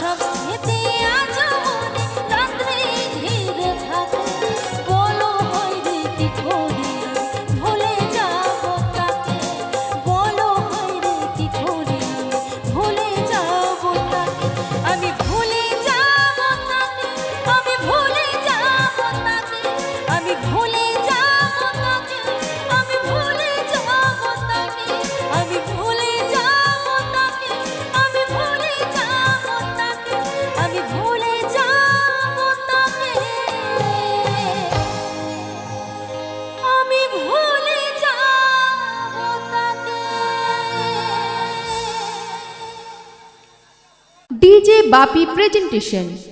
সব বাপি প্রেজেন্টেশন